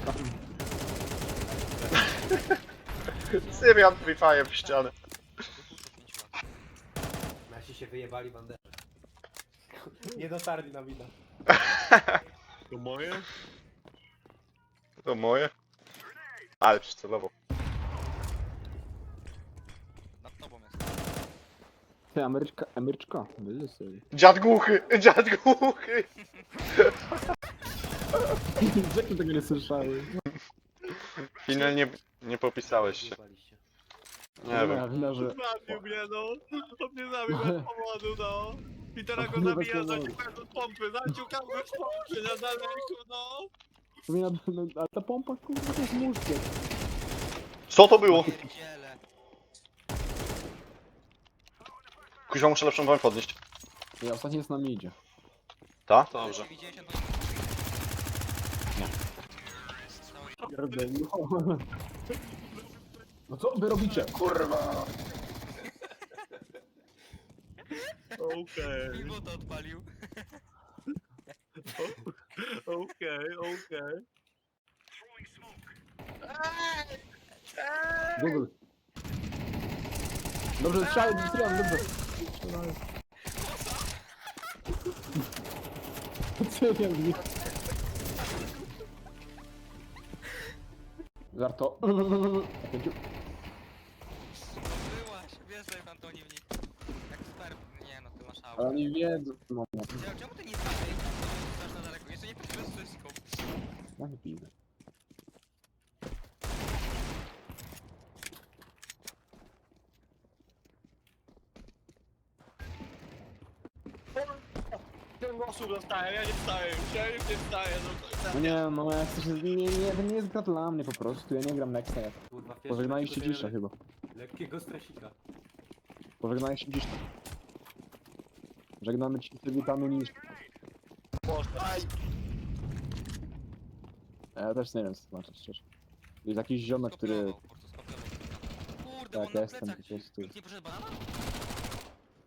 heka. Syrian Free Fire w ścianę. Nasi się wyjebali banderze. Nie dotarli na widok. To moje? To moje. Ale przycelował. Nad tobą jest. Ty, Ameryczka, Ameryczka. Były sobie. Dziad głuchy! Dziad głuchy! Jak ty tego nie słyszały? Finalnie nie popisałeś się. Nie wiem. wina, że... Zabił mnie no! On mnie zabił bez powodu no! I teraz go zabija, bez zaciukałem od pompy, zaciukałem go z pompy na daleko no! Powinna, no, a ta pompa kurwa to jest muszkiet. Co to było? Pierdziele. Kuźwa, muszę lepszą broń podnieść. Ja ostatnio z nami idzie. Ta? Dobrze. Widzieliście, to Się. No co wy robicie? Kurwa! Okej, Piwo to odpalił. okej, okej. Google. Dobrze, strzelaj, strzelam, dobrze. Strzelaj. Syrian mi. Żarto. Pięciu. Byłaś, wiesz, że Antoni w nich. Ekspert. Nie no, ty masz Ale aut. oni wiedzą, no. Czemu ty nie stałeś? Znasz na daleko. Jeszcze nie patrzyłeś wszystko. Ja nie piję. Ten głosu dostałem, ja nie wstaję już, ja już nie wstaję do końca. No nie, no ja chcę się... Nie, nie, to nie jest gra dla mnie po prostu, ja nie gram Nexta jak. Kurwa, w pierwszym Pożegnaliście odcinku dzisiaj chyba. Lekkiego stresika. Pożegnaliście dzisiaj. Żegnamy ci witamy niż. Ja też nie wiem co to znaczy szczerze. Jest jakiś ziomek, który... Skopiował, po prostu skopiował. Kurde, Tak, on ja na jestem plecach. po prostu... Nikt nie poszedł banana?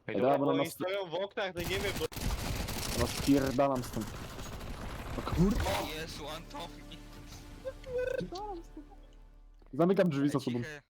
Ej, Ej, dobra, dobra, bo na oni nas- stoją w oknach, no nie wiem, bo... No spierdalam stąd. O kurde. Jezu, Antoni. Zamykam drzwi za sobą.